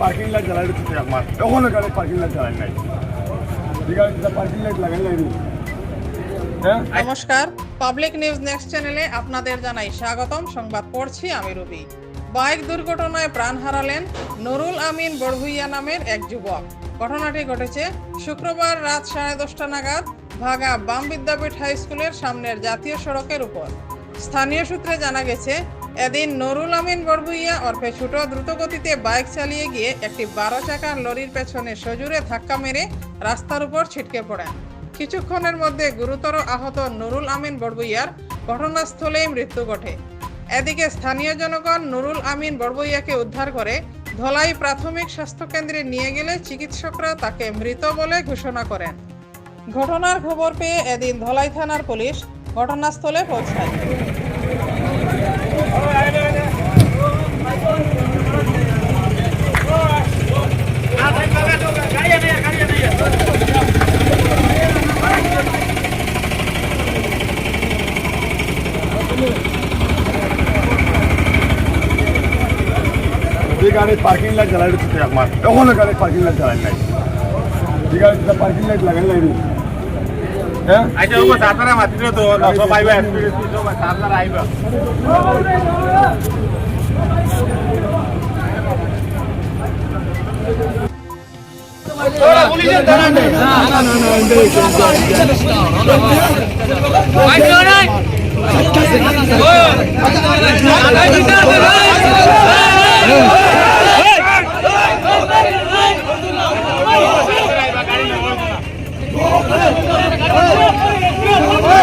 Parking light জ্বালাই দিচ্ছে আমার এখনও পার্কিং লাইট জ্বালাই নাই। ঠিক আছে পার্কিং লাইট লাগাই নাই হ্যাঁ? নমস্কার, পাবলিক নিউজ নেক্সট চ্যানেলে আপনাদের জানাই স্বাগতম। সংবাদ পড়ছি আমি রুবি। বাইক দুর্ঘটনায় প্রাণ হারালেন নুরুল আমিন বড়ভুইয়া নামের এক যুবক। ঘটনাটি ঘটেছে শুক্রবার রাত সাড়ে দশটা নাগাদ ভাগা বাম বিদ্যাপীঠ হাই স্কুলের সামনের জাতীয় সড়কের উপর। স্থানীয় সূত্রে জানা গেছে এদিন নুরুল আমিন বড়ভুইয়া ওরফে ছোট দ্রুতগতিতে বাইক চালিয়ে গিয়ে একটি বারো চাকার লরির পেছনে সজোরে ধাক্কা মেরে রাস্তার উপর ছিটকে পড়েন। কিছুক্ষণের মধ্যে গুরুতর আহত নুরুল আমিন বড়বইয়ার ঘটনাস্থলেই মৃত্যু ঘটে। এদিকে স্থানীয় জনগণ নুরুল আমিন বড়বইয়াকে উদ্ধার করে ধলাই প্রাথমিক স্বাস্থ্য কেন্দ্রে নিয়ে গেলে চিকিৎসকরা তাকে মৃত বলে ঘোষণা করেন। ঘটনার খবর পেয়ে এদিন ধলাই থানার পুলিশ ঘটনাস্থলে পৌঁছায়। এই গাড়ি পার্কিং লাইট জ্বালাই দিচ্ছে আমার এখনও গাড়ি পার্কিং লাইট জ্বালাই নাই ঠিক আছে পার্কিং লাইট লাগাই নাই হ্যাঁ আচ্ছা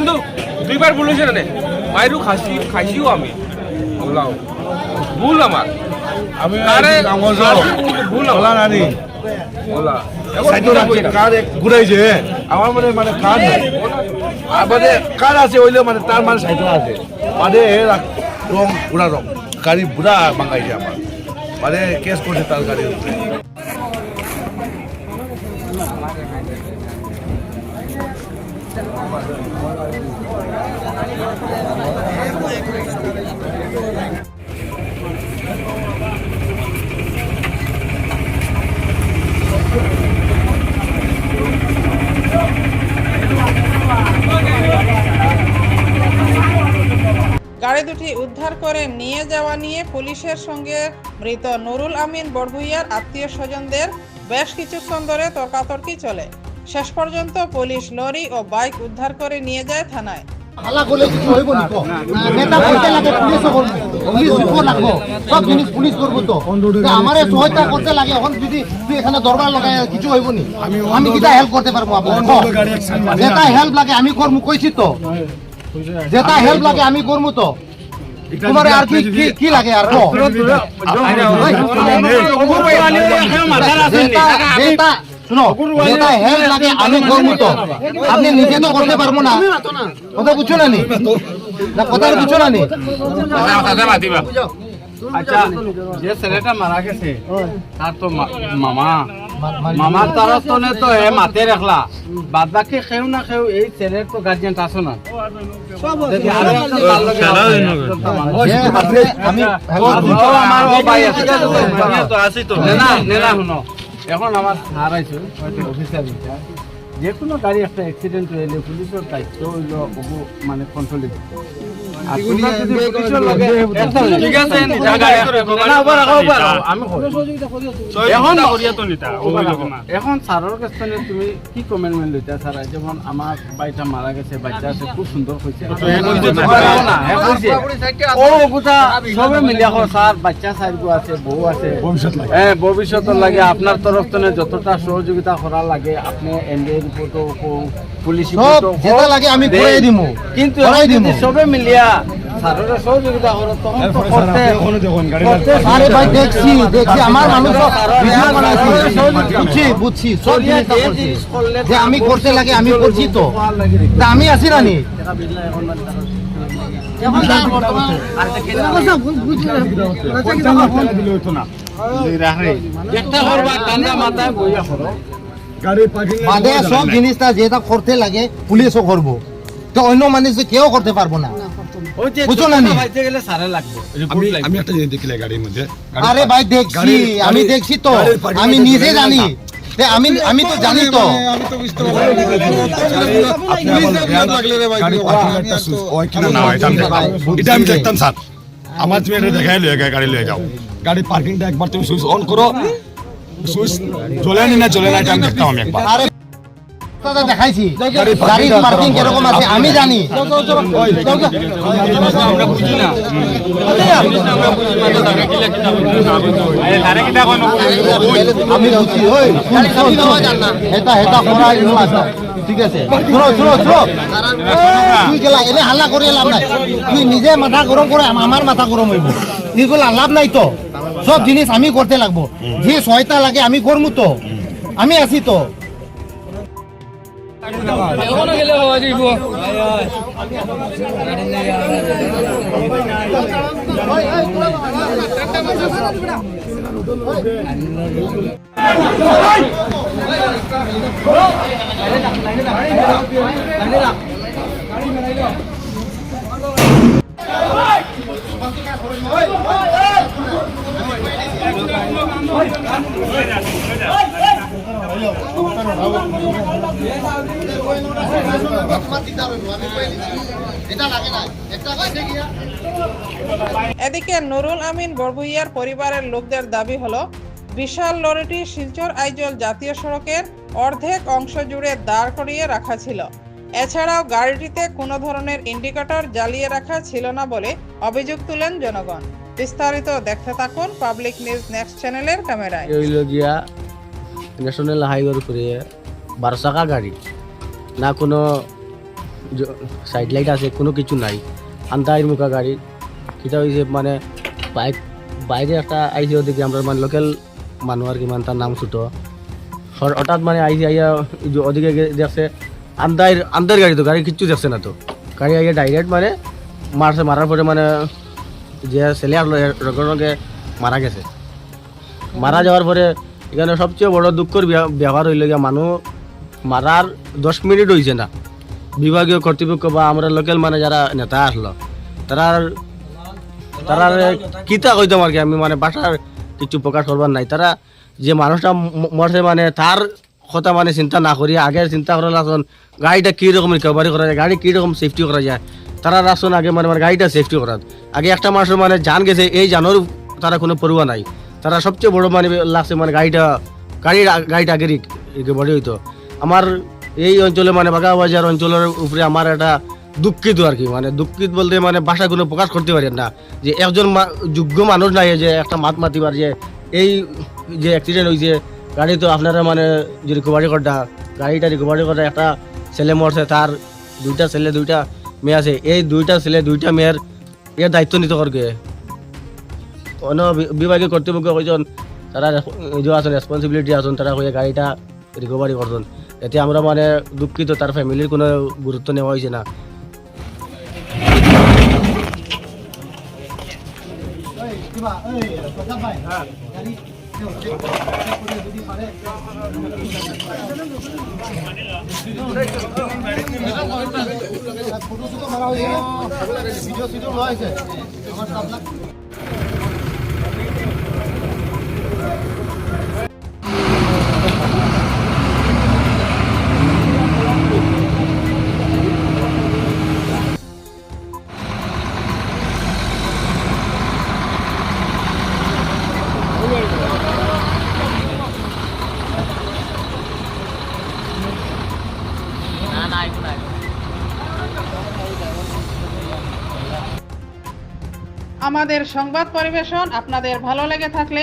কিন্তু দুইবার ভুল হয়েছে না বাইরও খাসি খাইছিও আমি। বললাম ভুল আমার। আমি আরে ভুল আমার? নানি। বলা। কার ঘুরাইছে আমার মানে মানে মানে আছে মানে তার মানে সাইকেল আছে। মানে রং পুরা রং। গাড়ি পুরা বাঙাইছে আমার। মানে কেস করছে তার গাড়ির উপরে। করে নিয়ে যাওয়া নিয়ে পুলিশের সঙ্গে মৃত নুরুল আমিন বড়ভুইয়ার আত্মীয় স্বজনদের বেশ কিছুক্ষণ ধরে তর্কাতর্কি চলে। শেষ পর্যন্ত পুলিশ লরি ও বাইক উদ্ধার করে নিয়ে যায় থানায়। হালা করলে কিছু হইব নি নেতা করতে লাগে পুলিশও পুলিশ উঠবো লাগবো। সব জিনিস পুলিশ করব তো। আমারে সহায়তা করতে লাগে এখন যদি তুই এখানে দরবার লাগাই কিছু হইব নি? আমি কিটা হেল্প করতে পারব আপনার যেটা হেল্প লাগে আমি করব কইছি তো। যেটা হেল্প লাগে আমি করব তো। তোমার আর কি কি- লাগে আর শুনো হেল্প লাগে আমি করব তো আপনি নিজে তো করতে পারব না কথা বুঝছ না নি না কথা বুঝছ না নি আচ্ছা যে ছেলেটা মারা গেছে তার তো মামা মামার তরফ তো নে তো হে মাতে রাখলা বাদ বাকি কেউ না কেউ এই ছেলের তো গার্জিয়ান না। আছে, শুনো। এখন আমার স্যার আইছো অফিসার যে কোনো গাড়ি একটা অ্যাক্সিডেন্ট হইলে পুলিশের দায়িত্ব হইল ওগো মানে কন্ট্রোলে আর কই। এখন এখন স্যারের কাছে তুমি কি কমেন্টমেন্ট লইতা স্যার যেমন আমার বাড়িটা মারা গেছে বাচ্চা আছে খুব সুন্দর হয়েছে। না, হে কইছে, ও কথা সবে মিলিয়া স্যার বাচ্চা সাইড আছে বউ আছে। হ্যাঁ ভবিষ্যতের লাগে আপনার তরফ থেকে যতটা সহযোগিতা করা লাগে আপনি এনডিএ রিপোর্টও পুলিশ লাগে আমি। করাই দিমু। কিন্তু সবে মিলিয়া আমি করতে লাগে আমি করছি তো। আমি আছি না। নি একটা করবা ঠান্ডা মাথায় বইয়া করো বাদে সব জিনিসটা যেটা করতে লাগে পুলিশও করব। তো অন্য মানুষ কেউ করতে পারব না। ওই যে বুঝো না নি? পাইতে গেলে সারে লাগবে আমি আমি একটা জিনিস দেখলে গাড়ির মধ্যে গাড়ি- আরে ভাই দেখছি গাড়ির- আমি গাড়ির- দেখছি তো গাড়ির parking আমি lot নিজে দেখে জানি না। তে আমি আমি তো জানি তো আমি তো বুঝতে পারলাম না। আপনি আমার গাড়ি parking lot টা সুইচ কিনা না এটা আমি দেখতাম। এটা আমি দেখতাম স্যার আমার তুমি এটা দেখাই লয়ে গিয়ে গাড়ি লয়ে যাও গাড়ি পার্কিংটা একবার তুমি সুইচ অন করো সুইচ জ্বলে নি জ্বলে না এটা আমি দেখতাম আমি একবার আরে দেখাইছি গাড়ির পার্কিং কীরকম আছে আমি জানি আমরা বুঝি না আমি বুঝছি ওই এটা এটা করা ইনো আছে ঠিক আছে শুনো শুনো শুনো তুই গেলা এনে হাল্লা করে লাভ নাই তুই নিজে মাথা গরম করে আম- আমার মাথা গরম হইব এগুলো লাভ নাই তো সব জিনিস আমি করতে লাগবো যে সহায়তা লাগে আমি করব তো আমি আছি তো এখনো গেলে হওয়া যাইব Hoi! এদিকে নুরুল আমিন বড়ভুইয়ার পরিবারের লোকদের দাবি হলো, বিশাল লরিটি শিলচর আইজল জাতীয় সড়কের অর্ধেক অংশ জুড়ে দাঁড় করিয়ে রাখা ছিল। এছাড়াও গাড়িটিতে কোনো ধরনের ইন্ডিকেটর জ্বালিয়ে রাখা ছিল না বলে অভিযোগ তুলেন জনগণ। বিস্তারিত দেখতে থাকুন পাবলিক নিউজ নেক্সট চ্যানেলের ক্যামেরায়। ন্যাশনাল হাইওয়ের উপরে বারো চাকা গাড়ি। না কোনো সাইড লাইট আছে, কোনো কিছু নাই। আন্তাইর মুখা গাড়ি। কিটা হয়েছে মানে বাইক বাইরে একটা আইসি ওদিকে আমরা মানে লোকাল মানুষ আর কি মানে তার নাম ছুটো হঠাৎ মানে আইসি আইয়া ওদিকে দেখছে আন্দাইর আন্দাইর গাড়ি তো গাড়ি কিচ্ছু দেখছে না তো। গাড়ি আইয়া ডাইরেক্ট মানে মারছে মারার পরে মানে যে ছেলে আসলো রঙে মারা গেছে। মারা যাওয়ার পরে এখানে সবচেয়ে বড় দুঃখের ব্যবহার হইল গিয়া মানুষ মারার দশ মিনিট হয়েছে না। বিভাগীয় কর্তৃপক্ষ বা আমরা লোকাল মানে যারা নেতা আসলো তারা তারা কিতা কইতাম আর কি, আমি মানে বাসার কিছু প্রকাশ করবার নাই। তারা যে মানুষটা মরছে মানে তার কথা মানে চিন্তা না করি, আগের চিন্তা করার আসন গাড়িটা কীরকম রিকভারি করা যায়, গাড়ি কীরকম সেফটি করা যায়, তারা আসন আগে মানে মানে গাড়িটা সেফটি করা আগে একটা মানুষের মানে জান গেছে, এই জানোর তারা কোনো পড়ুয়া নাই। তারা সবচেয়ে বড় মানে লাগছে মানে গাড়িটা, গাড়ির গাড়িটা আগে রিকভারি হইতো। আমার এই অঞ্চলে মানে বাগাবাজার অঞ্চলের উপরে আমার একটা দুঃখিত আর কি মানে দুঃখিত বলতে মানে ভাষা কোনো প্রকাশ করতে পারেন না, যে একজন যোগ্য মানুষ নাই যে একটা মাত মাতিবার, যে এই যে অ্যাক্সিডেন্ট হয়েছে গাড়ি তো আপনারা মানে যে রিকভারি করটা গাড়িটা রিকভারি করে একটা ছেলে মরছে, তার দুইটা ছেলে দুইটা মেয়ে আছে, এই দুইটা ছেলে দুইটা মেয়ের এর দায়িত্ব নিতে করবে। অন্য বিভাগীয় কর্তৃপক্ষ কইজন তারা যে আছেন রেসপন্সিবিলিটি আছেন তারা কইয়া গাড়িটা রিকভারি করছেন এতে আমরা মানে দুঃখিত তার ফ্যামিলির কোনো গুরুত্ব নেওয়া হয়েছে না ভিডিও সিডিও হৈছে আমাৰ আমাদের সংবাদ পরিবেশন আপনাদের ভালো লেগে থাকলে